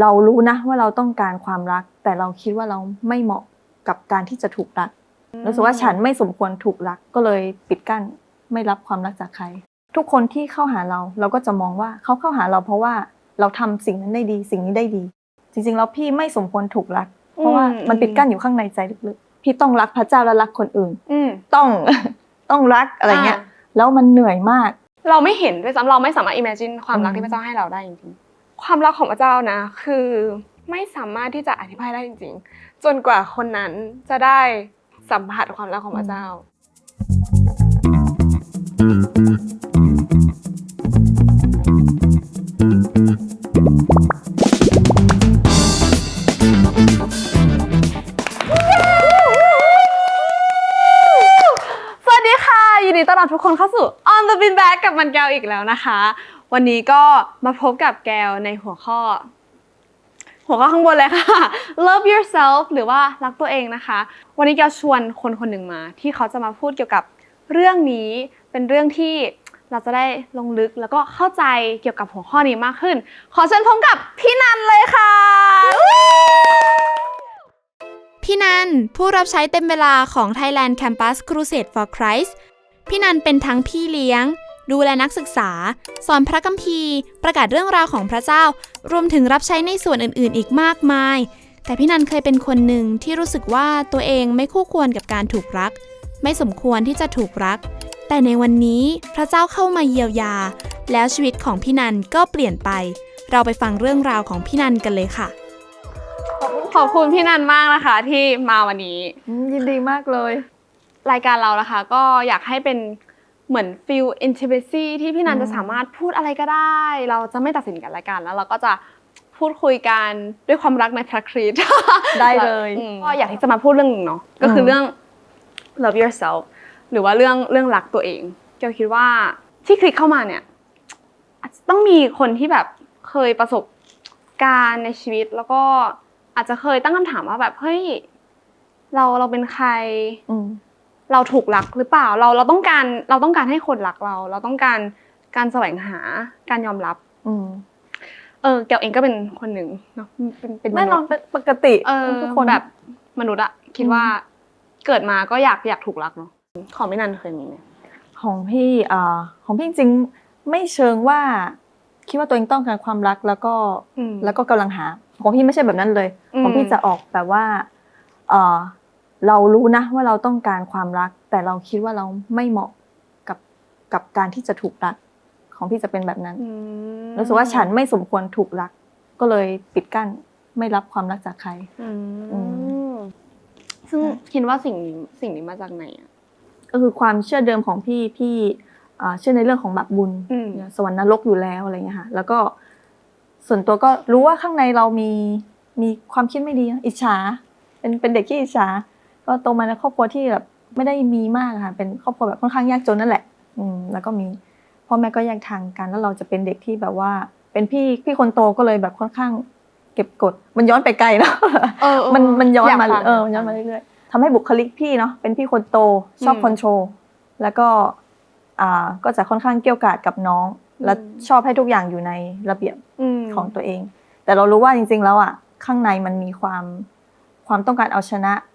เรารู้นะว่าเราต้องการความรัก แต่เราคิดว่าเราไม่เหมาะกับการที่จะถูกรักรู้สึกว่าฉันไม่สมควรถูกรักก็เลยปิดกั้นไม่รับความรักจากใคร ทุกคนที่เข้าหาเราเราก็จะมองว่าเขาเข้าหาเราเพราะว่าเราทำสิ่งนั้นได้ดี สิ่งนี้ได้ดี จริงๆแล้วพี่ไม่สมควรถูกรัก เพราะว่าอืมมันปิดกั้นอยู่ข้างในใจลึกๆพี่ต้องรักพระเจ้าและรักคนอื่นอืมต้องต้องรักอะไรเงี้ยอ่าแล้วมันเหนื่อยมาก เราไม่เห็นด้วยซ้ำเราไม่สามารถ imagine ความรักอืมที่พระเจ้าให้เราได้จริงๆ ความรักของพระเจ้านะ คือไม่สามารถที่จะอธิบายได้จริง ๆ จนกว่าคนนั้นจะได้สัมผัสความรักของพระเจ้า สวัสดีค่ะ ยินดีต้อนรับทุกคนเข้าสู่ On the Bean Bag กับมันแก้วอีกแล้วนะคะ วันนี้ก็มาพบกับแก้วในหัวข้อ หัวข้อข้างบนเลยค่ะ Love yourself หรือว่ารักตัวเองนะคะ วันนี้แก้วชวนคนคนหนึ่งมา ที่เขาจะมาพูดเกี่ยวกับเรื่องนี้เป็นเรื่องที่เราจะได้ลงลึกแล้วก็เข้าใจเกี่ยวกับหัวข้อนี้มากขึ้น ขอเชิญพบกับพี่นันเลยค่ะ พี่นันผู้รับใช้เต็มเวลาของ Thailand Campus Crusade for Christ พี่นันเป็นทั้งพี่เลี้ยง ดูแลนักศึกษา สอนพระคัมภีร์ ประกาศเรื่องราวของพระเจ้า รวมถึงรับใช้ในส่วนอื่นๆ อีกมากมาย แต่พี่นันเคยเป็นคนหนึ่งที่รู้สึกว่าตัวเองไม่คู่ควรกับการถูกรัก ไม่สมควรที่จะถูกรัก แต่ในวันนี้พระเจ้าเข้ามาเยียวยา แล้วชีวิตของพี่นันก็เปลี่ยนไป เราไปฟังเรื่องราวของพี่นันกันเลยค่ะขอบคุณพี่นันมากนะคะที่มาวันนี้อืมยินดีมากเลย รายการเรานะคะ ก็อยากให้เป็น เหมือน feel intimacy ที่พี่นันอืมจะสามารถพูดอะไรก็ได้ เราจะไม่ตัดสินกันรายการแล้วเราก็จะพูดคุยกันด้วยความรักในพระคริสต์ได้เลยอืมก็อยากที่จะมาพูดเรื่องหนึ่งเนาะก็คืออมเรื่อง love yourself หรือว่าเรื่องเรื่องรักตัวเองเกียวคิดว่าที่คลิกเข้ามาเนี่ยอาจจะต้องมีคนที่แบบเคยประสบการณ์ในชีวิต แล้วก็อาจจะเคยตั้งคำถามว่าแบบเฮ้ยเราเราเป็นใครอืม เราถูกรักหรือเปล่าเราเราต้องการเราต้องการให้คนรักเรา เราต้องการการแสวงหาการยอมรับ อืมเออแกวเองก็เป็นคนหนึ่งเนาะเป็นเป็นมแน่นนุอษนย์เป็นปกติเออทุกคนแบบมนุษย์อะคิดอืมว่าเกิดมาก็อยากอยากถูกรักเนาะของไม่นันเคยมีไหมของพี่อ่าของพี่จริงๆไม่เชิงว่า คิดว่าตัวเองต้องการความรักแล้วก็อืมแล้วก็กำลังหา ของพี่ไม่ใช่แบบนั้นเลยอืมของพี่จะออกแบบว่าเออ เรารู้นะว่าเราต้องการความรัก แต่เราคิดว่าเราไม่เหมาะกับกับการที่จะถูกรัก ของพี่จะเป็นแบบนั้นอืมรู้สึกว่าฉันไม่สมควรถูกรัก ก็เลยปิดกั้นไม่รับความรักจากใครอือืมซึ่งคิดว่าสิ่งนี้สิ่งนี้มาจากไหนอะก็คือความเชื่อเดิมของพี่พี่อ่าเชื่อในเรื่องของบาปบุญอืมสวรรค์นรกอยู่แล้วอะไรเงี้ยค่ะแล้วก็ส่วนตัวก็รู้ว่าข้างในเรามีมีความคิดไม่ดี อิจฉา เป็นเป็นเด็กที่อิจฉา ก็โตมาในครอบครัวที่แบบไม่ได้มีมากอะค่ะ เป็นครอบครัวแบบค่อนข้างยากจนนั่นแหละ อืมแล้วก็มีพ่อแม่ก็แยกทางกัน แล้วเราจะเป็นเด็กที่แบบว่า เป็นพี่พี่คนโตก็เลยแบบค่อนข้างเก็บกด มันย้อนไปไกลเนาะเออเออมันมันย้อนอยากมาฟังเออมันย้อนมาเรื่อยๆทำให้บุคลิกพี่เนาะเป็นพี่คนโตชอบอืมคอนโทรลแล้วก็อ่าก็จะค่อนข้างเกี่ยวกาดกับน้อง และอืมชอบให้ทุกอย่างอยู่ในระเบียบมของตัวเอง แต่เรารู้ว่าจริง ๆ แล้วอะข้างในมันมีความความต้องการเอาชนะอืมอืม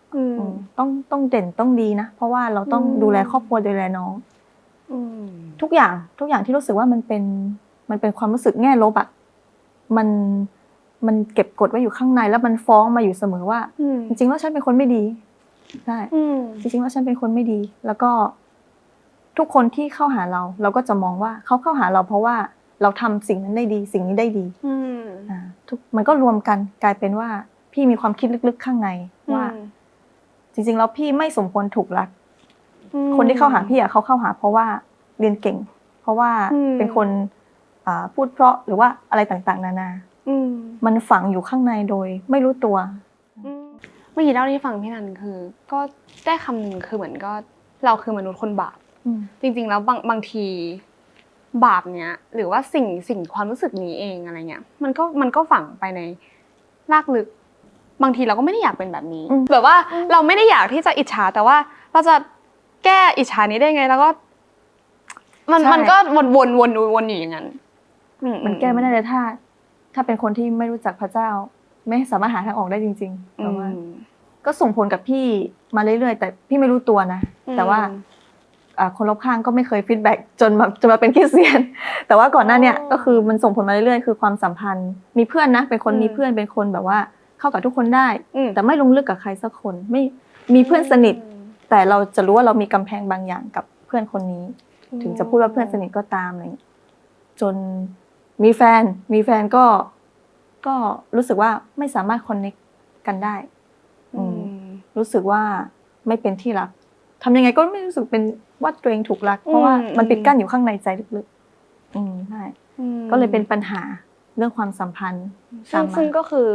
ต้องต้องเด่นต้องดีนะ เพราะว่าเราต้องอืมดูแลครอบครัวดูแลน้องอืมทุกอย่างทุกอย่างที่รู้สึกว่ามันเป็นมันเป็นความรู้สึกแง่ลบอะมันมันเก็บกดไว้อยู่ข้างใน แล้วมันฟ้องมาอยู่เสมอว่าอืมจริงๆแล้วฉันเป็นคนไม่ดีใช่อืมจริงๆแล้วฉันเป็นคนไม่ดี แล้วก็ทุกคนที่เข้าหาเรา เราก็จะมองว่าเขาเข้าหาเราเพราะว่าเราทำสิ่งนั้นได้ดี สิ่งนี้ได้ดีอืมอ่าทุกมันก็รวมกันกลายเป็นว่า พี่มีความคิดลึกๆข้างในว่า จริงๆแล้วพี่ไม่สมควรถูกรักอืมคนที่เข้าหาพี่อะเขาเข้าหา เพราะว่าเรียนเก่ง เพราะว่าอืมเป็นคนอ่าพูดเพราะหรือว่าอะไรต่างๆ นานาอืมมันฝังอยู่ข้างในโดย ไม่รู้ตัวอืมเมื่อกี้เล่าที่ฟังพี่นันคือ ก็ได้คำหนึ่งคือเหมือนก็เราคือมนุษย์คนบาปอืมจริง ๆ แล้วบางบางทีบาปเนี้ยหรือว่าสิ่งสิ่งความรู้สึกนี้เองอะไรเงี้ยมันก็มันก็ฝังไปในรากลึก บางทีเราก็ไม่ได้อยากเป็นแบบนี้อืมแบบว่าเราไม่ได้อยากที่จะอิจฉาแต่ว่าเราจะแก้อิจฉานี้ได้ไง แล้วก็ มันมันก็วนวนวนวนอยู่อย่างนั้นอืมันแก้ไม่ได้เลยถ้า ถ้าเป็นคนที่ไม่รู้จักพระเจ้า ไม่สามารถหาทางออกได้จริงๆแต่ว่าอืมก็ส่งผลกับพี่มาเรื่อยๆ แต่พี่ไม่รู้ตัวนะแต่ว่าอ่าคนรอบข้างก็ไม่เคยฟีดแบ็กจนมาจนมาเป็นคริสเตียน แต่ว่าก่อนหน้าเนี้ยอ๋อก็คือมันส่งผลมาเรื่อยๆ คือความสัมพันธ์ มีเพื่อนนะ เป็นคนอืมมีเพื่อนเป็นคนแบบว่า เข้ากับทุกคนได้อืมแต่ไม่ลงลึกกับใครสักคนไม่มีเพื่อนสนิท แต่เราจะรู้ว่าเรามีกำแพงบางอย่างกับเพื่อนคนนี้ ถึงจะพูดว่าเพื่อนสนิทก็ตามอะไรอย่างเงี้ยจนมีแฟนมีแฟนก็ก็รู้สึกว่าไม่สามารถคอนเนคกันได้ อืมรู้สึกว่าไม่เป็นที่รักทำยังไงก็ไม่รู้สึกเป็นว่าตัวเองถูกรัก เพราะว่าอืมมันปิดกั้นอยู่ข้างในใจลึกๆอืมใช่อืมก็เลยเป็นปัญหาเรื่องความสัมพันธ์ซึ่งตามมาซึ่งก็คือ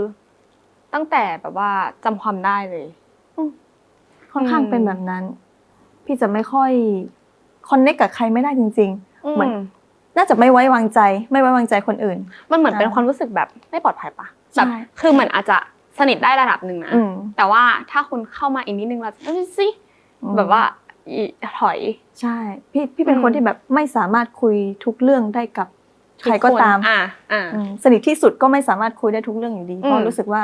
ตั้งแต่แบบว่าจำความได้เลย ค่อนข้างอืม เป็นแบบนั้น พี่จะไม่ค่อยคอนเนคกับใครไม่ได้จริง เหมือน ๆ น่าจะไม่ไว้วางใจ ไม่ไว้วางใจคนอื่น มันเหมือนเป็นอ่าความรู้สึกแบบไม่ปลอดภัยปะใช่ แบบคือเหมือนอาจจะสนิทได้ระดับหนึ่งนะอืมแต่ว่าถ้าคุณเข้ามาอีกนิดนึงเราจะเอ้ยสิอืมแบบว่าอีถอย ใช่ พี่พี่เป็นอืม คนที่แบบไม่สามารถคุยทุกเรื่องได้กับใครก็ทุนตาม อ่าอ่า อืมสนิทที่สุดก็ไม่สามารถคุยได้ทุกเรื่องอยู่ดี เพอืราะม รู้สึกว่า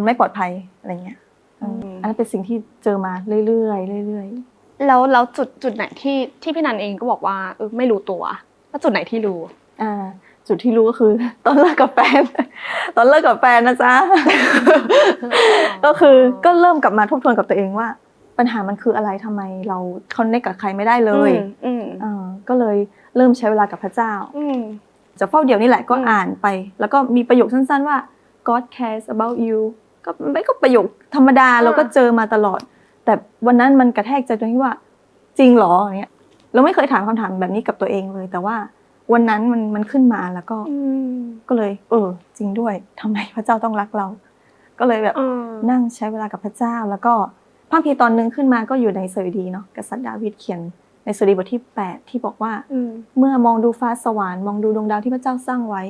มันไม่ปลอดภัยอะไรเงี้ยอืมอืม อันนั้นเป็นสิ่งที่เจอมาเรื่อยๆเรื่อยแล้วแล้วจุดจุดไหนที่ที่พี่นันเองก็บอกว่าเออไม่รู้ตัวแล้วจุดไหนที่รู้ ๆอ่า จุดที่รู้ก็คือ ตอนเลิกกับแฟน ตอนเลิกกับแฟนนะจ๊ะ ก็คือก็เริ่มกลับมาทบทวนกับตัวเองว่า ปัญหามันคืออะไรทำไมเราคอนเนคกับใครไม่ได้เลยอืมเออก็เลยเริ่มใช้เวลากับพระเจ้า อืม จะเฝ้าเดี่ยวนี่แหละก็อืม อ่านไป แล้วก็มีประโยคสั้นๆว่า God cares about you ก็ไม่ก็ประโยคธรรมดาเราก็เจอมาตลอด แต่วันนั้นมันกระแทกใจตรงที่ว่า จริงเหรออย่างเงี้ย เราไม่เคยถามคำถามแบบนี้กับตัวเองเลย แต่ว่าวันนั้นมันมันขึ้นมาแล้วก็อืมก็เลย เออ จริงด้วยทำไมพระเจ้าต้องรักเรา ก็เลยแบบอืมนั่งใช้เวลากับพระเจ้า แล้วก็พระคัมภีร์ตอนหนึงขึ้นมาก็อยู่ในสดุดีเนาะกษัตริย์ดาวิดเขียนในสดุดีบทที่ 8 ที่บอกว่าอืมเมื่อมองดูฟ้าสวรรค์มองดูดวงดาวที่พระเจ้าสร้างไว้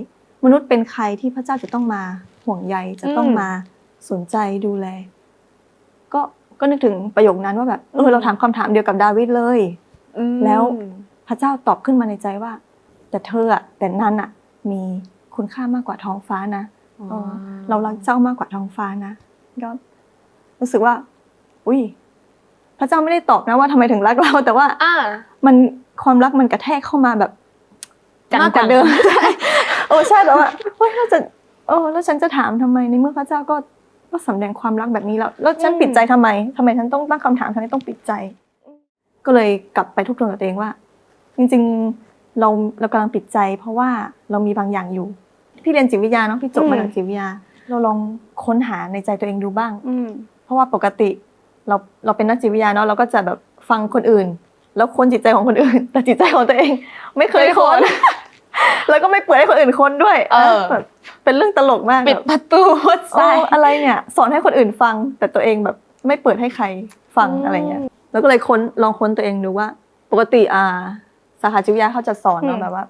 มนุษย์เป็นใครที่พระเจ้าจะต้องมาห่วงใยจะต้องอืมมา สนใจดูแล ก็ก็นึกถึงประโยคนั้นว่าแบบเออเราถามคำถามเดียวกับดาวิดเลยอืมแล้วพระเจ้าตอบขึ้นมาในใจว่า แต่เธออะแต่นั้นอะมีคุณค่ามากกว่าท้องฟ้านะเออเรารักเจ้ามากกว่าท้องฟ้านะก็รู้สึกว่า อุ้ยพระเจ้าไม่ได้ตอบนะว่าทำไมถึงรักเราแต่ว่าอ่ามันความรักมันกระแทกเข้ามาแบบจังๆมากกว่าเดิมใช่โอ้ใช่แต่ว่าเฮ้ยเราจะเออแล้วฉันจะถามทำไมในเมื่อพระเจ้าก็ ก็สำแดงความรักแบบนี้แล้วแล้วฉันอืมปิดใจทำไมทำไมฉันต้องตั้งคำถามทำไมต้องปิดใจ ก็เลยกลับไปทบทวนกับตัวเองว่า จริงๆเราเรากำลังปิดใจ เพราะว่าเรามีบางอย่างอยู่ พี่เรียนจิตวิทยาเนาะพี่จบมาจากจิตวิทยา เราลองค้นหาในใจตัวเองดูบ้างอืมเพราะว่าปกติเราเราเป็นนักจิตวิทยาเนาะเราก็จะแบบฟังคนอื่น แล้วค้นจิตใจของคนอื่น แต่จิตใจของตัวเอง ไม่เคยค้นแล้วก็ไม่เปิดให้คนอื่นค้นด้วยเออแบบ เป็นเรื่องตลกมากปิดแบบประตูหัวใจ โอ้อะไรเนี่ย สอนให้คนอื่นฟัง แต่ตัวเองแบบไม่เปิดให้ใครฟังอืม อะไรเงี้ยแล้วก็เลยค้นลองค้นตัวเองดูว่า ปกติอ่าสาขาจิตวิทยาเขาจะสอนเนาะแบบว่า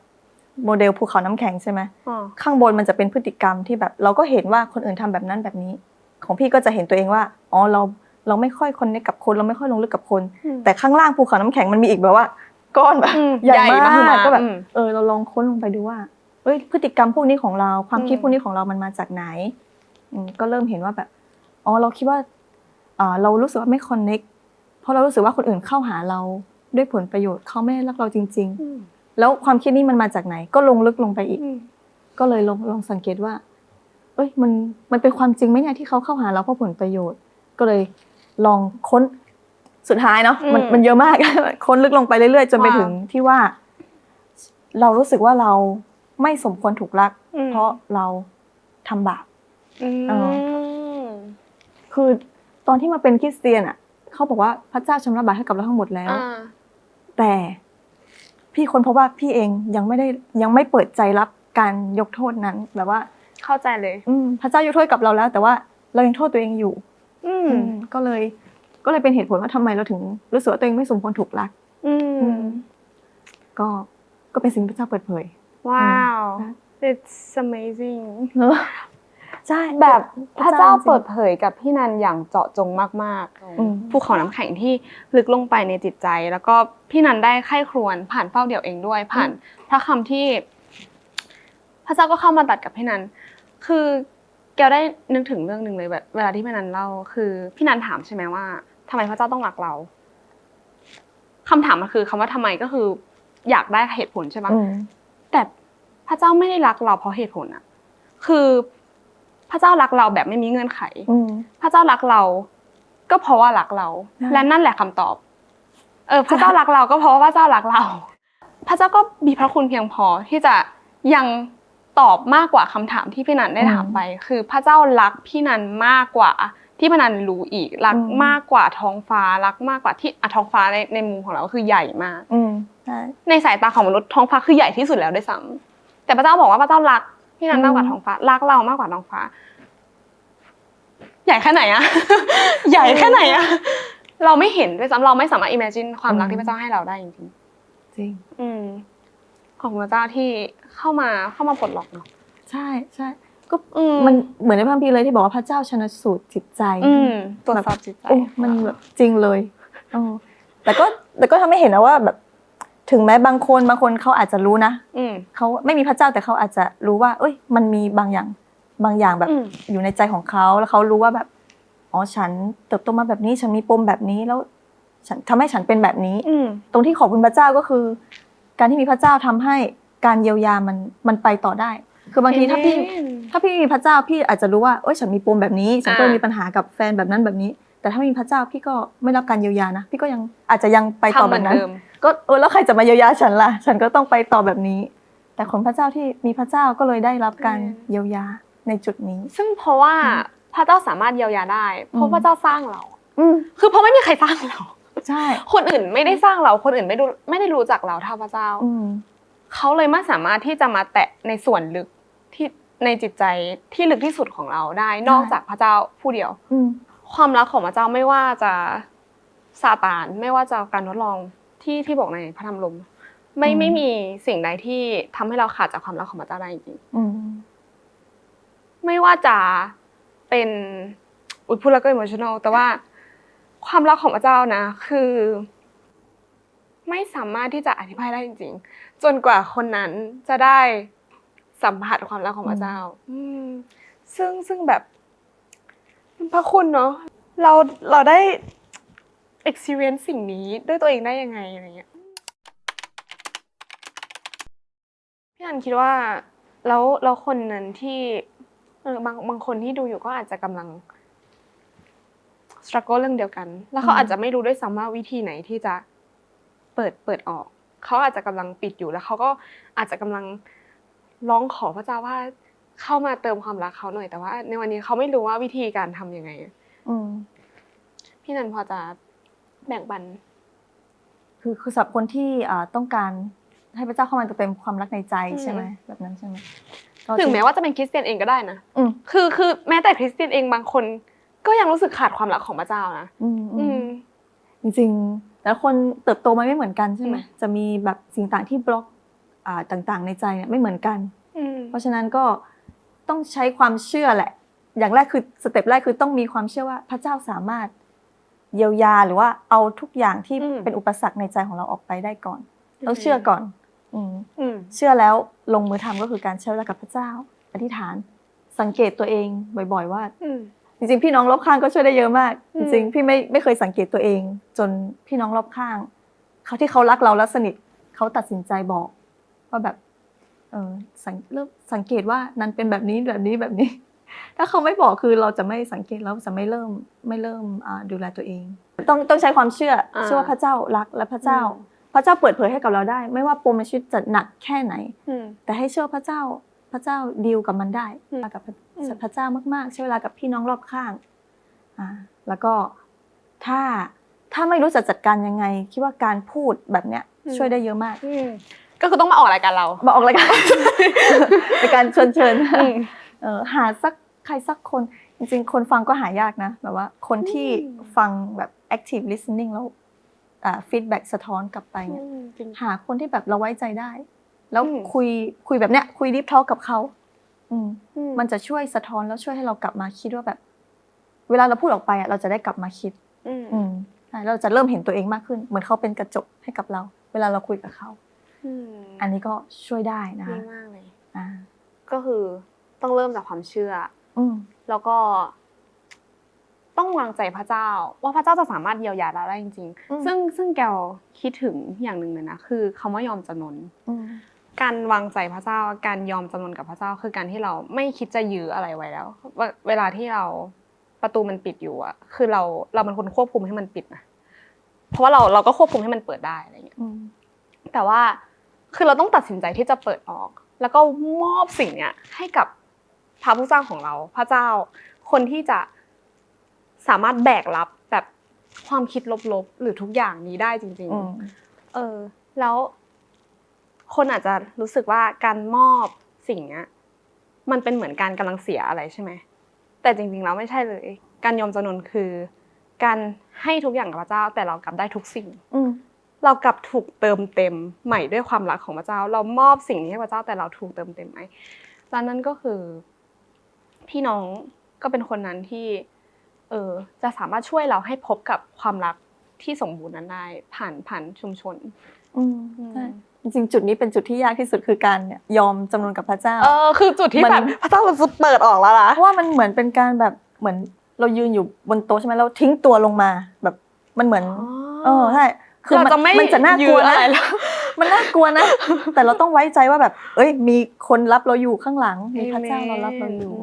โมเดลภูเขาน้ำแข็งใช่ไหมอ๋อข้างบนมันจะเป็นพฤติกรรมที่แบบ เราก็เห็นว่าคนอื่นทำแบบนั้นแบบนี้ ของพี่ก็จะเห็นตัวเองว่าอ๋อเราเราไม่ค่อยคนเนคกับคนเราไม่ค่อยลงลึกกับคน อืม แต่ข้างล่างภูเขาน้ำแข็งมันมีอีกแบบว่า ก้อนแบบอืมใหญ่ใหญ่มามากกก็แบบอืม เออเราลองค้นลงไปดูว่า เอ้ยพฤติกรรมพวกนี้ของเรา ความคิดอืมพวกนี้ของเรามันมาจากไหนอืมก็เริ่มเห็นว่าแบบอ๋อเราคิดว่าอ่าเรารู้สึกว่าไม่คอนเนคเพราะเรารู้สึกว่าคนอื่นเข้าหาเราด้วยผลประโยชน์เขาไม่ได้รักเราจริงอืมๆแล้วความคิดนี้มันมาจากไหน ก็ลงลึกลงไปอีกอืมก็เลยลองลองสังเกตว่า เอ้ยมันมันเป็นความจริงไหมเนี่ยที่เขาเข้าหาเราเพราะผลประโยชน์ ก็เลยลองค้นสุดท้ายเนาะมันอืมมันเยอะมากค้นลึกลงไปเรื่อยๆ จนไปว้าวถึงที่ว่า เรารู้สึกว่าเรา ไม่สมควรถูกรักอืมเพราะเราทำบาปอืมเอคือตอนที่มาเป็นคริสเตียนอะเขาบอกว่าพระเจ้าชำระบาปให้กับเราทั้งหมดแล้วอ่าแต่พี่คนพบว่าพี่เองยังไม่ได้ยังไม่เปิดใจรับการยกโทษนั้นแบบว่า เข้าใจเลย อืมพระเจ้ายกโทษกับเราแล้ว แต่ว่าเรายังโทษตัวเองอยู่ อืมอืมก็เลย ก็เลยเป็นเหตุผลว่าทำไมเราถึงรู้สึกว่าตัวเองไม่สมควรถูกรัก อืมก็ก็เป็นสิ่งที่พระเจ้าเปิดเผย ว้าวอืม it's amazing เนอะใช่แบบพระเจ้าจงๆเปิดเผยกับพี่นันอย่างเจาะจงมากอืมๆภูเขาน้ำแข็งที่ลึกลงไปในจิตใจ แล้วก็พี่นันได้ไข้ครวญผ่านเฝ้าเดี่ยวเองด้วย ผ่านพระคำที่ พระเจ้าก็เข้ามาตัดกับพี่นันคือแกวได้นึกถึงเรื่องหนึ่งเลยแบบเวลาที่พี่นันเล่าคือพี่นันถามใช่ไหมว่าทำไมพระเจ้าต้องรักเราคำถามมันคือคำว่าทำไมก็คือ อยากได้เหตุผลใช่ปะอืม แต่พระเจ้าไม่ได้รักเราเพราะเหตุผลอะคือพระเจ้ารักเราแบบไม่มีเงื่อนไขอืมพระเจ้ารักเรา ก็เพราะว่ารักเราใช่และนั่นแหละคำตอบ เออ พระเจ้ารักเราก็เพราะว่าพระเจ้ารักเรา พระเจ้าก็มีพระคุณเพียงพอที่จะยังตอบมากกว่าคำถามที่พี่นันได้ถามไป คือพระเจ้ารักพี่นันมากกว่าที่พี่นันรู้อีกรักมากกว่าท้องฟ้ารักมากกว่าที่อะท้องฟ้าในในมุมของเราก็คือใหญ่มากอืม ใช่ในสายตาของมนุษย์ท้องฟ้าคือใหญ่ที่สุดแล้วด้วยซ้ำแต่พระเจ้าบอกว่าพระเจ้ารักพี่นันมากกว่าอืมท้องฟ้ารักเรามากกว่าท้องฟ้า ใหญ่แค่ไหนอะใหญ่แค่ไหนอะเราไม่เห็นด้วยซ้ำเราไม่สามารถ imagine ความรักที่พระเจ้าให้เราได้จริงจริงๆอืมขอบคุณพระเจ้าที่เข้ามาเข้ามาปลดล็อกเนาะใช่ใช่ก็อืมมันเหมือนในพระคัมภีร์เลยที่บอกว่าพระเจ้าชนสูตรจิตใจอืมตรวจสอบจิตใจโอ้มันแบบจริงเลยเออแต่ก็แต่ก็ทำให้เห็นนะว่าแบบ ถึงแม้บางคนบางคนเขาอาจจะรู้นะอืม เขาไม่มีพระเจ้าแต่เขาอาจจะรู้ว่า เอ้ย มันมีบางอย่างบางอย่างแบบอืม อยู่ในใจของเขาแล้วเขารู้ว่าแบบอ๋อฉันเติบโตมาแบบนี้ฉันมีปมแบบนี้แล้ว ฉันทำให้ฉันเป็นแบบนี้ อืม ตรงที่ขอบคุณพระเจ้าก็คือ การที่มีพระเจ้าทำให้การเยียวยามันมันไปต่อได้ คือบางทีถ้าพี่ Amen ถ้าพี่มีพระเจ้าพี่อาจจะรู้ว่าเอ้ยฉันมีปมแบบนี้ ฉันก็อ่ามี มีปัญหากับแฟนแบบนั้นแบบนี้ แต่ถ้าไม่มีพระเจ้าพี่ก็ไม่รับการเยียวยานะ พี่ก็ยังอาจจะยังไปต่อทำเหแบมือนบนั้น เดิม ก็เออแล้วใครจะมาเยียวยาฉันล่ะ ฉันก็ต้องไปต่อแบบนี้ แต่คนพระเจ้าที่มีพระเจ้าก็เลยได้รับการอืมเยียวยาในจุดนี้ ซึ่งเพราะว่าอืมพระเจ้าสามารถเยียวยาได้ เพราะอืมพระเจ้าสร้างเราอืมคือเพราะไม่มีใครสร้างเราใช่ คนอื่นไม่ได้สร้างเราคนอื่นไม่รู้ไม่ได้รู้จักเราเท่าพระเจ้าอืมเขาเลยไม่สามารถที่จะมาแตะในส่วนลึกที่ในจิตใจที่ลึกที่สุดของเราได้ นอกจากพระเจ้าผู้เดียวอืมความรักของพระเจ้าไม่ว่าจะซาตานไม่ว่าจะการทดลอง ที่ที่บอกในพระธรรมลม ไม่อืมไม่มีสิ่งใดที่ทำให้เราขาดจากความรักของพระเจ้าได้จริงอืมๆไม่ว่าจะเป็นอุยพูดแล้วก็อิโมชันอลแต่ว่าความรักของพระเจ้านะ คือ ไม่สามารถที่จะอธิบายได้จริง ๆ จนกว่าคนนั้นจะได้สัมผัสความรักของพระเจ้า อืมซึ่งซึ่งแบบมันพระคุณเนาะเราเราได้ experience สิ่งนี้ด้วยตัวเองได้ยังไงอะไรเงี้ยพี่อันคิดว่าแล้วแล้วคนนั้นที่เออบางบางคนที่ดูอยู่ก็อาจจะกำลัง struggle เรื่องเดียวกัน แล้วเขาอืมอาจจะไม่รู้ด้วยซ้ำว่าวิธีไหนที่จะเปิดเปิดออก เขาอาจจะกำลังปิดอยู่แล้วเขาก็อาจจะกำลังร้องขอพระเจ้าว่าเข้ามาเติมความรักเขาหน่อยแต่ว่า ในวันนี้เขาไม่รู้ว่าวิธีการทำยังไงอืมพี่นันพอจะ แบ่งปัน คือคือสำหรับคนที่อ่าต้องการให้พระเจ้าเข้ามาเติมความรักในใจอืมใช่ไหมแบบนั้นใช่ไหมก็ถึงแม้ว่าจะเป็นคริสเตียนเองก็ได้นะอืมคือคือแม้แต่คริสเตียนเองบางคน ก็ยังรู้สึกขาดความรักของพระเจ้านะอืมอือืม ม จริงๆแต่ละคนเติบโตมาไม่เหมือนกันใช่ไหมอืม จะมีแบบสิ่งต่างที่บล็อกอ่าต่างๆ ในใจเนี่ยไม่เหมือนกัน อืม เพราะฉะนั้นก็ต้องใช้ความเชื่อแหละ อย่างแรกคือสเต็ปแรกคือต้องมีความเชื่อว่าพระเจ้าสามารถ เยียวยาหรือว่าเอาทุกอย่างที่อืม เป็นอุปสรรคในใจของเราออกไปได้ก่อนต้องเชื่อก่อนอืมอืม เชื่อแล้วลงมือทำก็คือการเชื่อแล้วกับพระเจ้า อธิษฐาน สังเกตตัวเองบ่อย ๆ ว่าอืมจริงๆ พี่น้องรอบข้างก็ช่วยได้เยอะมาก อืจม ริงๆ พี่ไม่ไม่เคยสังเกตตัวเอง จนพี่น้องรอบข้างเขาที่เขารักเราและสนิทเขาตัดสินใจบอกว่าแบบเออสังเริ่มสังเกตว่านันเป็นแบบนี้แบบนี้แบบนี้ ถ้าเขาไม่บอกคือเราจะไม่สังเกตเราจะไม่เริ่มไม่เริ่มอ่าดูแลตัวเอง ต้องต้องใช้ความเชื่ออาเชื่อว่าพระเจ้ารักและพระเจ้าอืมพระเจ้าเปิดเผยให้กับเราได้ ไม่ว่าปมในชีวิตจะหนักแค่ไหนอืมแต่ให้เชื่อพระเจ้าพระเจ้าดีลกับมันได้อืมกับพระอืมพระเจ้ามากๆ ใช้เวลากับพี่น้องรอบข้างอ่าแล้วก็ถ้าถ้าไม่รู้จะจัดการยังไง คิดว่าการพูดแบบเนี้ยช่วยได้เยอะมากอืมก็คือต้องมาออกรายการเรามาออกรายการในการเชิญเชิญอืมเออหาสัก ใครสักคนจริงๆ คนฟังก็หายากนะแบบว่าคนที่อืมฟังแบบ active listening แล้วอ่า feedback สะท้อนกลับไปเนี่ยจริงหาคนที่แบบเราไว้ใจได้ แล้วอืมคุยคุยแบบเนี้ยคุยดิฟทอ k กับเขาอืมอืมันจะช่วยสะท้อนแล้วช่วยให้เรากลับมาคิดว่าแบบ เวลาเราพูดออกไปอะเราจะได้กลับมาคิด อืมอืมใช่เราจะเริ่มเห็นตัวเองมากขึ้น เหมือนเขาเป็นกระจกให้กับเรา เวลาเราคุยกับเขาอืมอันนี้ก็ช่วยได้นะดีคะมากเลยอ่าก็คือต้องเริ่มจากความเชื่อ อืมแล้วก็ ต้องวางใจพระเจ้า ว่าพระเจ้าจะสามารถเยียวยาเราได้จริง อืม ๆ ซึ่งซึ่งแกวคิดถึงอย่างหนึ่งเลยนะคือคำว่ายอมจำนน อืม การวางใจพระเจ้า การยอมจำนนกับพระเจ้า คือการที่เราไม่คิดจะยื้ออะไรไว้แล้วว่าเวลาที่เราประตูมันปิดอยู่อะคือเราเราเป็นคนควบคุมให้มันปิดนะเพราะว่าเราเราก็ควบคุมให้มันเปิดได้อะไรเงี้ย อืม แต่ว่าคือเราต้องตัดสินใจที่จะเปิดออก แล้วก็มอบสิ่งเนี้ยให้กับ พระผู้สร้างของเรา พระเจ้า คนที่จะสามารถแบกรับแบบความคิดลบๆหรือทุกอย่างนี้ได้จริงอืมๆเออ แล้ว คนอาจจะรู้สึกว่าการมอบสิ่งเนี้ยมันเป็นเหมือนการกำลังเสียอะไรใช่ไหมแต่จริงๆแล้วไม่ใช่เลย การยอมจำนนคือ การให้ทุกอย่างกับพระเจ้า แต่เรากลับได้ทุกสิ่งอืมเรากลับถูกเติมเต็มใหม่ด้วยความรักของพระเจ้า เรามอบสิ่งนี้ให้พระเจ้าแต่เราถูกเติมเต็มไหมแล้วนั่นก็คือ พี่น้องก็เป็นคนนั้นที่ เออจะสามารถช่วยเราให้พบกับความรักที่สมบูรณ์นั้นได้ ผ่านผ่านชุมชน อืมใช่จริงๆจุดนี้เป็นจุดที่ยากที่สุดคือการเนี่ยยอมจำนนกับพระเจ้า เออคือจุดที่มันแบบพระเจ้ามันจะเปิดออกแล้วนะเพราะว่ามันเหมือนเป็นการแบบเหมือนเรายืนอยู่บนโต๊ะใช่ไหมเราทิ้งตัวลงมาแบบมันเหมือนเออใช่คือมันเราจะไม่มันจะน่ากลัวยื้อนะอะไรแล้วมันน่ากลัวนะ แต่เราต้องไว้ใจว่าแบบ เอ้ย มีคนรับเราอยู่ข้างหลัง มีพระเจ้าเรารับเราอยู่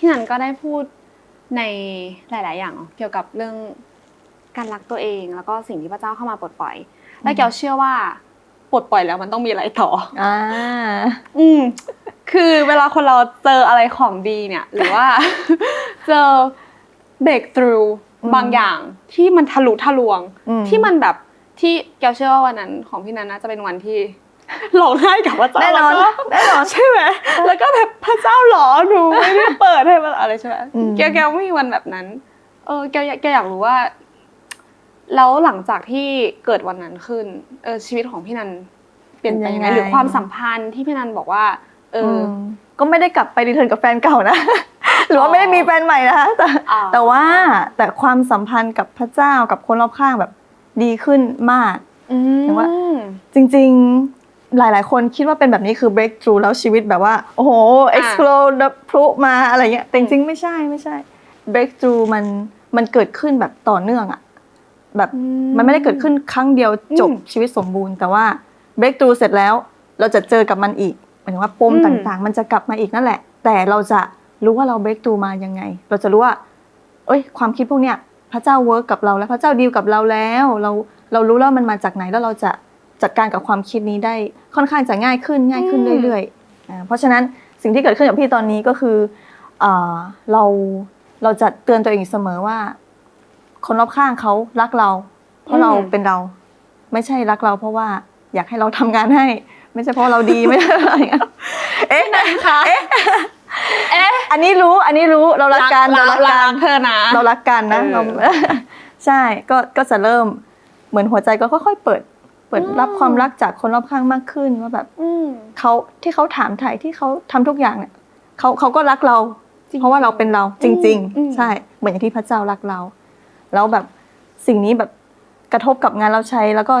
พี่นันก็ได้พูดในหลาย ๆ อย่างเกี่ยวกับเรื่องการรักตัวเองแล้วก็สิ่งที่พระเจ้าเข้ามาปลดปล่อย และแกวเชื่อว่าปลดปล่อยแล้วมันต้องมีอะไรต่ออ่าอืมคือเวลาคนเราเจออะไรของดีเนี่ย หรือว่าเจอ breakthrough อืมบางอย่างที่มันทะลุทะลวงอืมที่มันแบบที่แกวเชื่อว่าวันนั้นของพี่นันน่าจะเป็นวันที่ ร้องไห้กับพระเจ้าแน่นอนล้วก็แน่นอนใช่ไหมแล้วก็แบบพระเจ้าเหรอหนูไม่ได้เปิดให้มันอะไรใช่ไหมอืมแกวแกวไม่มีวันแบบนั้น เออแกวแกวอยากรู้ว่า แล้วหลังจากที่เกิดวันนั้นขึ้น เออชีวิตของพี่นันเปลี่ยนไปยังไงหรือความสัมพันธ์ที่พี่นันบอกว่า เอออมก็ไม่ได้กลับไปรีเทิร์นกับแฟนเก่านะหรือว่าไม่ได้มีแฟนใหม่นะคะแต่อ่าแต่ว่าแต่ความสัมพันธ์กับพระเจ้ากับคนรอบข้างแบบดีขึ้นมากอืมเห็นว่าจริง ๆ หลายๆ คนคิดว่าเป็นแบบนี้คือ breakthrough แล้วชีวิตแบบว่า โอ้โห explode แบบพลุมาอะไรเงี้ยแต่จริงๆไม่ใช่ไม่ใช่ breakthrough มันมันเกิดขึ้นแบบต่อเนื่องอะแบบอืมันไม่ได้เกิดขึ้นครั้งเดียวจบอืมชีวิตสมบูรณ์ แต่ว่า breakthrough เสร็จแล้ว เราจะเจอกับมันอีกหมายถึงว่าปมอืมต่างๆ มันจะกลับมาอีกนั่นแหละ แต่เราจะรู้ว่าเรา breakthrough มายังไง เราจะรู้ว่า เอ้ย ความคิดพวกเนี้ยพระเจ้าเวิร์กกับเราแล้วพระเจ้าดีลกับเราแล้ว เราเรารู้แล้วมันมาจากไหนแล้วเราจะ จัดการกับความคิดนี้ได้ค่อนข้างจะง่ายขึ้นง่ายขึ้นอืมเรื่อยๆอ่าเพราะฉะนั้นสิ่งที่เกิดขึ้นกับพี่ตอนนี้ก็คืออ่าเราเราจะเตือนตัวเองอยู่เสมอว่า คนรอบข้างเขารักเรา เพราะเราเป็นเรา ไม่ใช่รักเรา เพราะว่าอยากให้เราทำงานให้ ไม่ใช่เพราะเราดีไม่ใช่อะไรอย่างเงี้ยเอ๊ะเอ๊ะเอ๊ะอันนี้รู้อันนี้รู้เรารักกันเรารักกัน เธอนะ เรารักกันนะเออ เรา ใช่ก็ก็จะเริ่มเหมือนหัวใจก็ค่อย ๆ เปิด เปิดอืมรับความรักจากคนรอบข้างมากขึ้นว่าแบบอืมเขาที่เขาถามถ่ายที่เขาทำทุกอย่างเนี่ยเขาเขาก็รักเราจริงๆเพราะว่าเราเป็นเราจริงอืมๆใช่เหมือนอย่างที่พระเจ้ารักเรา แล้วแบบสิ่งนี้แบบกระทบกับงานรับใช้แล้วก็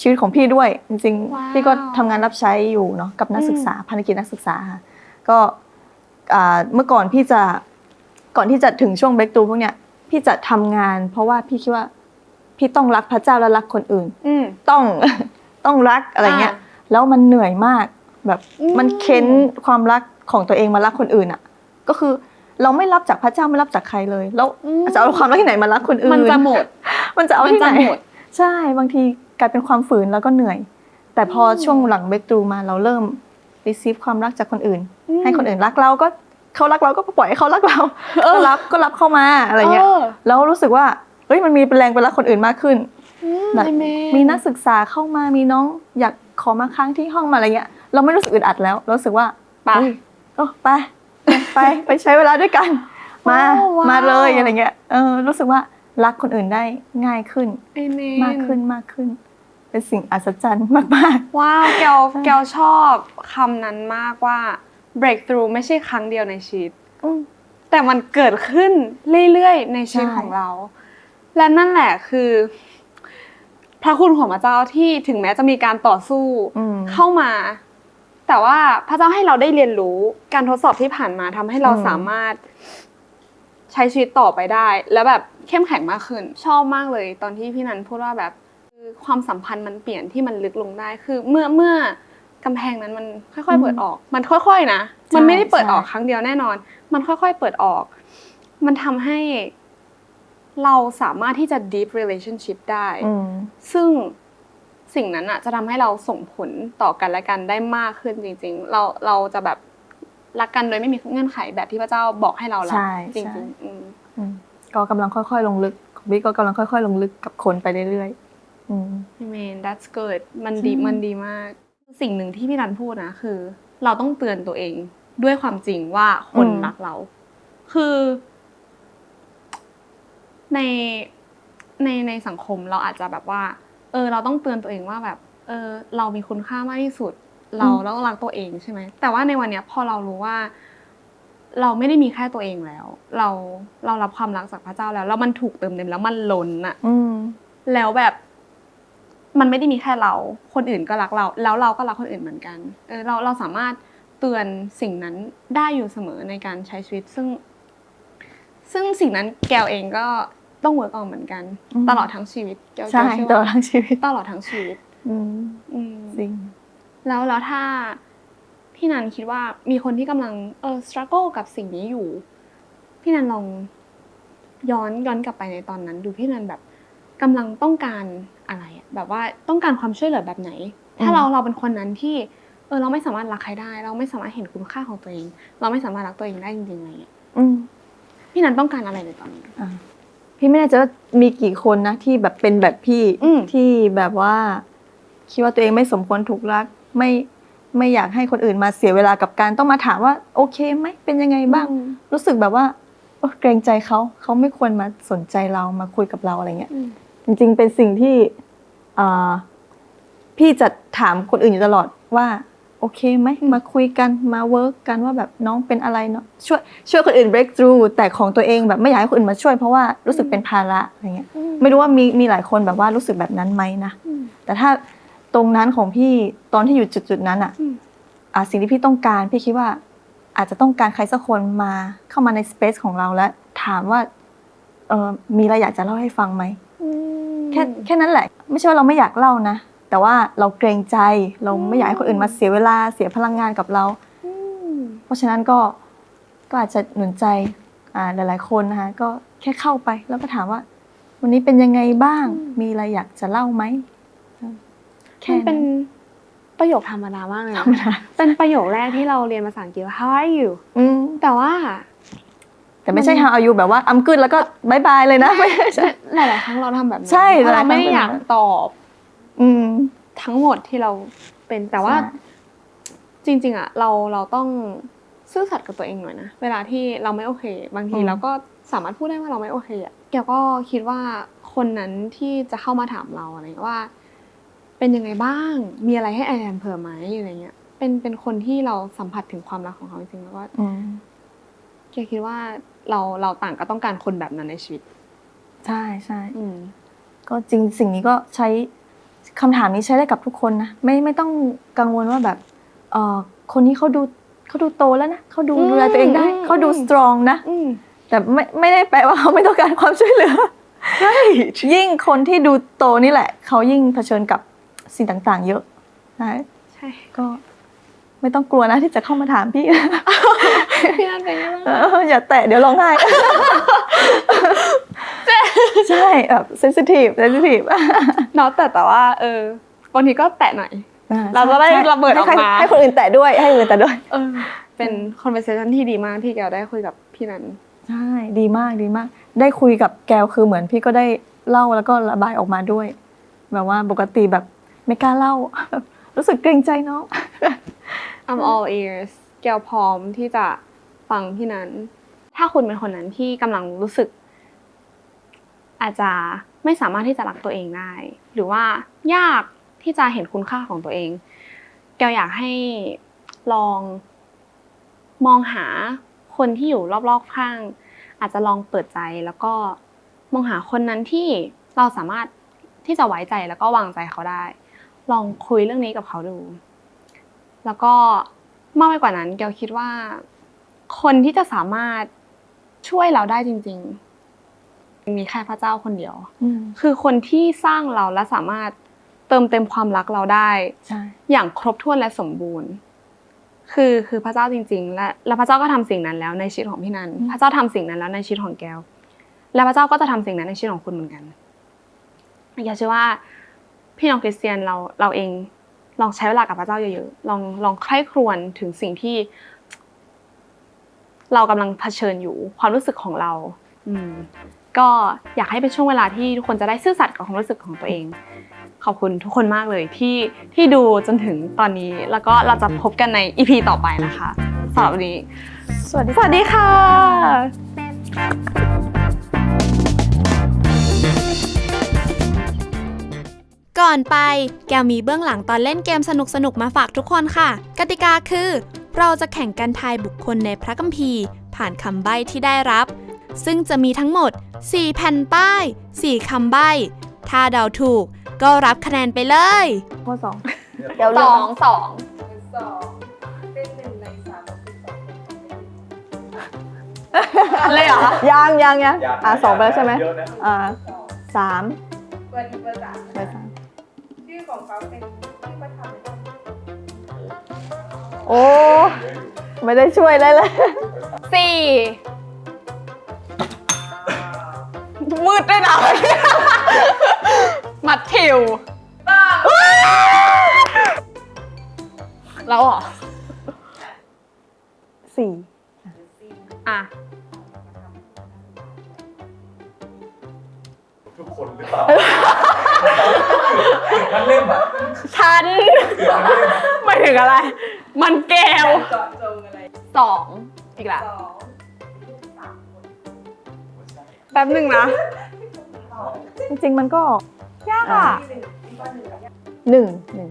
ชีวิตของพี่ด้วย จริงว้าวๆพี่ก็ทำงานรับใช้อยู่เนาะกับนักศึกษาพันธกิจนักศึกษาค่ะก็อ่าเมื่อก่อนพี่จะก่อนที่จะถึงช่วงเบรกตูพวกเนี้ยพี่จะทำงาน เพราะว่าพี่คิดว่า พี่ต้องรักพระเจ้าและรักคนอื่น อืม ต้อง ต้องรักอะไรเงี้ย อ่าแล้วมันเหนื่อยมาก แบบอืม มันเค้นความรักของตัวเองมารักคนอื่นอะ ก็คือเราไม่รับจากพระเจ้าไม่รับจากใครเลย แล้วอืมจะเอาความรักที่ไหนมารักคนอื่น มันจะหมด มันจะเอามันที่จะไหนหมดใช่บางทีกลายเป็นความฝืนแล้วก็เหนื่อย แต่พออม ช่วงหลังเบรกตูมาเราเริ่ม receive ความรักจากคนอื่นอืมให้คนอื่นรักเราก็เขารักเราก็ปล่อยให้เขารักเราเออก็รับก็รับเข้ามาอะไรเงี้ยออแล้วรู้สึกว่า เฮ้ยมันมีแรงไปรักคนอื่นมากขึ้นอืมแบบอาเนมีนักศึกษาเข้ามามีน้องอยากขอมาค้างที่ห้องมาอะไรเงี้ย เราไม่รู้สึกอึดอัดแล้วเรารู้สึกว่าไปเฮ้ยโอ้ไปไปไปใช้เวลาด้วยกัน มาโอ้ว้าวมาเลยอะไรเงี้ยเออรู้สึกว่ารักคนอื่นได้ง่ายขึ้นเอเนมากขึ้นมากขึ้น เป็นสิ่งอัศจรรย์มากว้าวแกวแกวชอบคำนั้นมากว่า breakthrough ไม่ใช่ครั้งเดียวในชีวิตๆอืมแต่มันเกิดขึ้นเรื่อยๆในชีวิตใช่ของเรา และนั่นแหละคือพพระคุณของพระเจ้าที่ถึงแม้จะมีการต่อสู้อืมเข้ามา แต่ว่าพระเจ้าให้เราได้เรียนรู้การทดสอบที่ผ่านมาทำให้เราอืมสามารถใช้ชีวิตต่อไปได้ แล้วแบบเข้มแข็งมากขึ้น ชอบมากเลย ตอนที่พี่นันพูดว่าแบบคือความสัมพันธ์มันเปลี่ยนที่มันลึกลงได้คือ เมื่อเมื่อกำแพงนั้นมันค่อยๆเปิดออก มันค่อยๆนะ มันไม่ได้เปิดออกครั้งเดียวแน่นอน มันค่อยๆเปิดออก มันทำให้ เราสามารถที่จะ deep relationship ได้อืมซึ่งสิ่งนั้นอะจะทำให้เราส่งผลต่อกันและกันได้มากขึ้นจริง ๆ เราเราจะแบบรักกันโดยไม่มีเงื่อนไขแบบที่พระเจ้าบอกให้เรารักใช่จใช่ริงๆอืมอืมก็กำลังค่อยๆ ลงลึกของบิ๊กก็กำลังค่อยๆ ลงลึกกับคนไปเรื่อยๆอืม Amen that's good มันดีใช่มันดีมาก สิ่งหนึ่งที่พี่รันพูดนะคือ เราต้องเตือนตัวเองด้วยความจริงว่าคนรักเรา คือ ในในในสังคมเราอาจจะแบบว่า เออ เราต้องเตือนตัวเองว่าแบบ เออ เรามีคุณค่ามากที่สุดเราต้องรักตัวเองใช่ไหมแต่ว่าในวันเนี้ยพอเรารู้ว่า เราไม่ได้มีแค่ตัวเองแล้ว เราเรารับความรักจากพระเจ้าแล้วแล้วมันถูกเติมเต็มแล้วมันล้นอะอืมแล้วแบบ มันไม่ได้มีแค่เรา คนอื่นก็รักเรา แล้วเราก็รักคนอื่นเหมือนกัน เออ เราเราสามารถเตือนสิ่งนั้นได้อยู่เสมอในการใช้ชีวิต ซึ่ง ซึ่งสิ่งนั้นแกวเองก็ ต้องเวิร์กออนเหมือนกันอืมตลอดทั้งชีวิตแกวใช่แกวเชื่อตลอดว่าทั้งชีวิตตลอดทั้งชีวิตอืมอืมจริงแล้วแล้วถ้าพี่นันคิดว่ามีคนที่กำลังเออ struggle กับสิ่งนี้อยู่ พี่นันลองย้อนย้อนกลับไปในตอนนั้น ดูพี่นันแบบกำลังต้องการอะไรอะแบบว่าต้องการความช่วยเหลือแบบไหน ถ้าอืมเราเราเป็นคนนั้นที่เออเราไม่สามารถรักใครได้ เราไม่สามารถเห็นคุณค่าของตัวเอง เราไม่สามารถรักตัวเองได้จริงๆอะไรเงี้ยอืมพี่นันต้องการอะไรในตอนนี้อะ พี่ไม่แน่ใจว่ามีกี่คนนะที่แบบเป็นแบบพี่อืม ที่แบบว่าคิดว่าตัวเองไม่สมควรถูกรัก ไม่ไม่อยากให้คนอื่นมาเสียเวลากับการต้องมาถามว่า โอเคไหมเป็นยังไงบ้าง รู้สึกแบบว่าโอ๊ยเกรงใจเขาเขาไม่ควรมาสนใจเรามาคุยกับเราอะไรเงี้ย อืม จริงๆ เป็นสิ่งที่อ่าพี่จะถามคนอื่นอยู่ตลอดว่า โอเคไหมมาคุยกันมาเวิร์กกันว่าแบบน้องเป็นอะไรเนาะช่วยช่วยคนอื่น break through แต่ของตัวเองแบบไม่อยากให้คนอื่นมาช่วยเพราะว่ารู้สึกเป็นภาระอะไรเงี้ยไม่รู้ว่ามีมีหลายคนแบบว่ารู้สึกแบบนั้นไหมนะอืมแต่ถ้าตรงนั้นของพี่ตอนที่อยู่จุดๆนั้นอะอืมอะสิ่งที่พี่ต้องการพี่คิดว่าอาจจะต้องการใครสักคนมาเข้ามาในสเปซของเราและถามว่าเออมีอะไรอยากจะเล่าให้ฟังไหมแค่แค่นั้นแหละ ไม่ใช่ว่าเราไม่อยากเล่านะ แต่ว่าเราเกรงใจเราไม่อยากให้คนอื่นมาเสียเวลาเสียพลังงานกับเราอืมเพราะฉะนั้นก็ก็อาจจะหนุนใจอ่าหลาย ๆ คนนะคะก็แค่เข้าไปแล้วก็ถามว่า วันนี้เป็นยังไงบ้าง มีอะไรอยากจะเล่าไหมแค่มันเป็นั้นนประโยคธรรมดามากเลยธรนะรมดาเป็นประโยคแรกที่เราเรียนภาษาอังกฤษว่า how are you อืมแต่ว่า แต่ไม่ใช่ how are you แบบว่า I'm good แล้วก็บายบายเลยนะไม่ใช่หลายๆครั้งเราทำแบบนั้นใช่เพราะเราหลายๆครั้งไม่ได้อยากเป็นแบบนั้นตอบ อืม ทั้งหมดที่เราเป็นแต่ว่าใช่จริง ๆ อะ เราเราต้องซื่อสัตย์กับตัวเองหน่อยนะเวลาที่เราไม่โอเค บางทีเราก็สามารถพูดได้ว่าเราไม่โอเคอะแกก็คิดว่าคนนั้นที่จะเข้ามาถามเราอะไรเงี้ยว่า เป็นยังไงบ้าง มีอะไรให้แอนเผื่อไหมอะไรเงี้ย เป็นเป็นคนที่เราสัมผัสถึงความรักของเขาจริงๆแล้วว่าอืมแกคิดว่าเราเราต่างก็ต้องการคนแบบนั้นในชีวิต ใช่ใช่อืมก็จริงสิ่งนี้ก็ใช้ คำถามนี้ใช้ได้กับทุกคนนะไม่ไม่ต้องกังวลว่าแบบเออคนนี้เขาดูเขาดูโตแล้วนะเขาดูอืมดูแลตัวเองได้อืมเขาดูอืมสตรองนะอืมแต่ไม่ไม่ได้แปลว่าเขาไม่ต้องการความช่วยเหลือยิ่งคนที่ดูโตนี่แหละ เขายิ่งเผชิญกับสิ่งต่าง ๆ เยอะนะใช่ก็ไม่ต้องกลัวนะที่จะเข้ามาถามพี่พี่นันเป็นยังไงเอบ้างออย่าแตะเดี๋ยวร้องไห้ ใช่แบบเซนซิทีฟเซนซิทีฟเนาะแต่แต่ว่าเออบางทีก็แตะหน่อยเราจะได้ระเบิดออกมาให้ใครให้คนอื่นแตะด้วยให้คนอื่นแตะด้วยเออเป็น conversation ที่ดีมากที่แกได้คุยกับพี่นันใช่ดีมากดีมาก ได้คุยกับแกวคือเหมือนพี่ก็ได้เล่าแล้วก็ระบายออกมาด้วย แบบว่าปกติแบบไม่กล้าเล่า รู้สึกเกรงใจน้อง I'm all ears แกวพร้อมที่จะฟังพี่นันถ้าคุณเป็นคนนั้นที่กำลังรู้สึก อาจจะไม่สามารถที่จะรักตัวเองได้ หรือว่ายากที่จะเห็นคุณค่าของตัวเอง แกอยากให้ลองมองหาคนที่อยู่รอบๆข้าง อาจจะลองเปิดใจแล้วก็มองหาคนนั้นที่เราสามารถที่จะไว้ใจแล้วก็วางใจเขาได้ ลองคุยเรื่องนี้กับเขาดู แล้วก็มากไปกว่านั้นแกคิดว่า คนที่จะสามารถช่วยเราได้จริง ๆ มีแค่พระเจ้าคนเดียวอืมคือคนที่สร้างเราและสามารถเติมเต็มความรักเราได้ใช่อย่างครบถ้วนและสมบูรณ์ คือคือพระเจ้าจริง ๆ และและพระเจ้าก็ทำสิ่งนั้นแล้วในชีวิตของพี่นันพระเจ้าทำสิ่งนั้นแล้วในชีวิตของแก้ว และพระเจ้าก็จะทำสิ่งนั้นในชีวิตของคุณเหมือนกันอยากเชื่อว่าพี่น้องคริสเตียนเราเราเองลองใช้เวลากับพระเจ้าเยอะๆลองลองใคร่ครวญถึงสิ่งที่ เรากำลังเผชิญอยู่ความรู้สึกของเรา อืม ก็อยากให้เป็นช่วงเวลาที่ทุกคนจะได้ซื่อสัตย์กับความรู้สึกของตัวเอง ขอบคุณทุกคนมากเลยที่ที่ดูจนถึงตอนนี้ แล้วก็เราจะพบกันใน EP ต่อไปนะคะสำหรับวันนี้ สวัสดีสวัสดีค่ะก่อนไปแกมีเบื้องหลังตอนเล่นเกมสนุกๆมาฝากทุกคนค่ะ กติกาคือ เราจะแข่งกันทายบุคคลในพระคัมภีร์ ผ่านคำใบ้ที่ได้รับ ซึ่งจะมีทั้งหมด 4 แผ่นป้าย 4คำใบ้ ถ้าเดาถูกก็รับคะแนนไปเลย ข้อสองเดี๋ยวสเลืออกงสองสองเป็นหนึ่งในสามสิบสองคนเลยเหรอ ยังยังยังอะสองไปแล้วใช่ไหมอ่าสามเบอร์ดีเบอร์สามไปสามชื่อของเขาเป็นชื่อประธานในต้นโอ้ ไม่ได้ช่วยเลยเลยสี่ มืดด้วยนะ มัดทิวแล้วเหรอ สี่อะ ทุกคนหรือเปล่าทั้งเล่มอะฉันทั้งเล่มหมายถึงอะไร มันแก้ว เจาะจงอะไรสองอีกละสอง แป๊บหนึ่งนะ จริงๆมันก็ยากอะที่หนึ่งที่ข้อหนึ่งกับหนึ่งหนึ่ง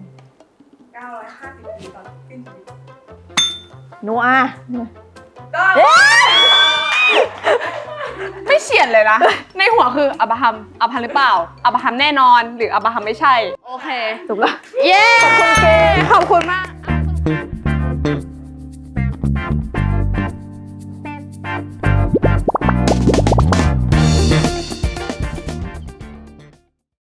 เก้าร้อยห้าสิบปีตอนสิ้นชีวิตโนอาก็ไม่เฉียดเลยนะ ในหัวคืออับราฮัมอับราฮัมหรือเปล่า อับราฮัมแน่นอนหรืออับราฮัมไม่ใช่ โอเค ถูกแล้ว เย้ ขอบคุณเกขอบคุณมาก